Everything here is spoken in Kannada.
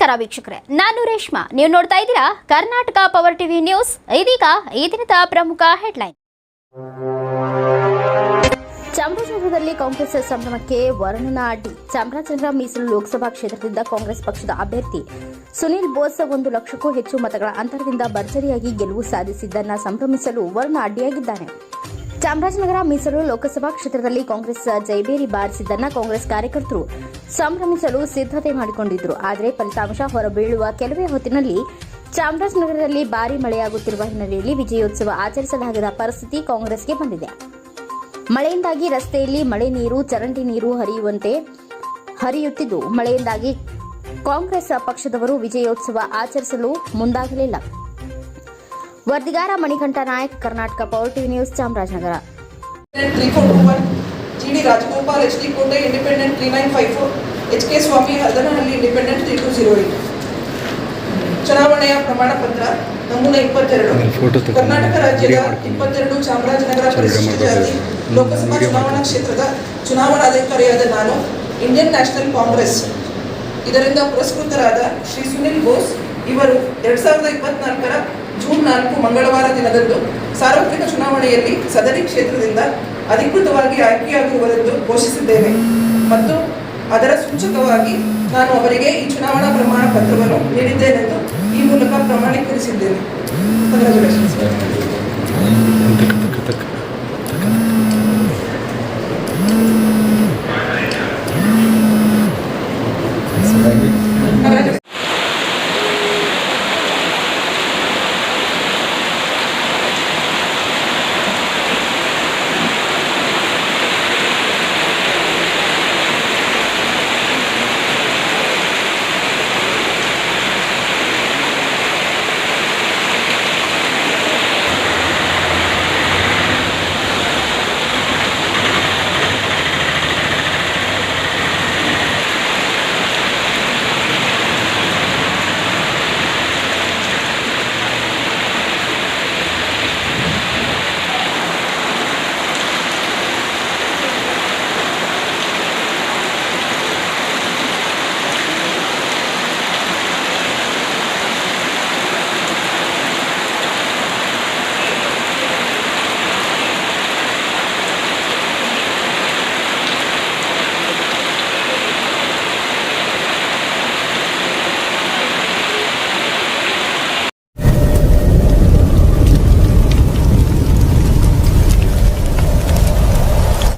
ನಮಸ್ಕಾರ ವೀಕ್ಷಕರೇ, ನಾನು ರೇಷ್ಮಾ. ನೀವು ನೋಡ್ತಾ ಇದ್ದೀರಾ ಕರ್ನಾಟಕ ಪವರ್ ಟಿವಿ ನ್ಯೂಸ್ ಇದೀಗ ಈ ದಿನದ ಪ್ರಮುಖ ಹೆಡ್ಲೈನ್ ಚಾಮರಾಜನಗರದಲ್ಲಿ ಕಾಂಗ್ರೆಸ್ ಸಂಭ್ರಮಕ್ಕೆ ವರ್ಣನ ಅಡ್ಡಿ. ಚಾಮರಾಜನಗರ ಮೀಸಲು ಲೋಕಸಭಾ ಕ್ಷೇತ್ರದಿಂದ ಕಾಂಗ್ರೆಸ್ ಪಕ್ಷದ ಅಭ್ಯರ್ಥಿ ಸುನಿಲ್ ಬೋಸ್ ಒಂದು ಲಕ್ಷಕ್ಕೂ ಹೆಚ್ಚು ಮತಗಳ ಅಂತರದಿಂದ ಭರ್ಜರಿಯಾಗಿ ಗೆಲುವು ಸಾಧಿಸಿದ್ದನ್ನ ಸಂಭ್ರಮಿಸಲು ವರ್ಣ ಅಡ್ಡಿಯಾಗಿದ್ದಾನೆ. ಚಾಮರಾಜನಗರ, ಮೀಸಲು ಲೋಕಸಭಾ ಕ್ಷೇತ್ರದಲ್ಲಿ ಕಾಂಗ್ರೆಸ್ ಜೈಬೇರಿ ಬಾರಿಸಿದ್ದನ್ನ ಕಾಂಗ್ರೆಸ್ ಕಾರ್ಯಕರ್ತರು ಸಂಭ್ರಮಿಸಲು ಸಿದ್ಧತೆ ಮಾಡಿಕೊಂಡಿದ್ದರು ಆದರೆ ಫಲಿತಾಂಶ ಹೊರಬೀಳುವ ಕೆಲವೇ ಹೊತ್ತಿನಲ್ಲಿ ಚಾಮರಾಜನಗರದಲ್ಲಿ ಭಾರೀ ಮಳೆಯಾಗುತ್ತಿರುವ ಹಿನ್ನೆಲೆಯಲ್ಲಿ ವಿಜಯೋತ್ಸವ ಆಚರಿಸಲಾಗದ ಪರಿಸ್ಥಿತಿ ಕಾಂಗ್ರೆಸ್ಗೆ ಬಂದಿದೆ. ಮಳೆಯಿಂದಾಗಿ ರಸ್ತೆಯಲ್ಲಿ ಮಳೆ ನೀರು, ಚರಂಡಿ ನೀರು ಹರಿಯುವಂತೆ ಹರಿಯುತ್ತಿದ್ದು, ಮಳೆಯಿಂದಾಗಿ ಕಾಂಗ್ರೆಸ್ ಪಕ್ಷದವರು ವಿಜಯೋತ್ಸವ ಆಚರಿಸಲು ಮುಂದಾಗಲಿಲ್ಲ. ವರದಿಗಾರ Manikanta Nayak Karnataka power TV news Chamarajanagar. GD G D Rajagopal H D Kote independent three nine five four H K Swamy Hadanahalli independent three two zero eight. ಚುನಾವಣೆಯ ಪ್ರಮಾಣ ಪತ್ರ ನಮೂನೆ ಇಪ್ಪತ್ತೆರಡು. ಕರ್ನಾಟಕ ರಾಜ್ಯದ. ಇಪ್ಪತ್ತೆರಡು ಚಾಮರಾಜನಗರ ಪರಿಶಿಷ್ಟ ಜಾತಿ ಲೋಕಸಭಾ ಚುನಾವಣಾ. ಕ್ಷೇತ್ರದ ಚುನಾವಣಾಧಿಕಾರಿಯಾದ ನಾನು ಇಂಡಿಯನ್ ನ್ಯಾಷನಲ್ ಕಾಂಗ್ರೆಸ್. ಇದರಿಂದ ಪುರಸ್ಕೃತರಾದ ಶ್ರೀ ಸುನಿಲ್ ಬೋಸ್ ಇವರು ಎರಡ್ ಸಾವಿರದ ಇಪ್ಪತ್ನಾಲ್ಕರ ಜೂನ್ ನಾಲ್ಕು ಮಂಗಳವಾರ ದಿನದಂದು ಸಾರ್ವತ್ರಿಕ ಚುನಾವಣೆಯಲ್ಲಿ ಸದರಿ ಕ್ಷೇತ್ರದಿಂದ ಅಧಿಕೃತವಾಗಿ ಆಯ್ಕೆಯಾಗುವರೆಂದು ಘೋಷಿಸಿದ್ದೇನೆ ಮತ್ತು ಅದರ ಸೂಚಕವಾಗಿ ನಾನು ಅವರಿಗೆ ಈ ಚುನಾವಣಾ ಪ್ರಮಾಣ ಪತ್ರವನ್ನು ನೀಡಿದ್ದೇನೆಂದು ಈ ಮೂಲಕ ಪ್ರಮಾಣೀಕರಿಸಿದ್ದೇನೆ.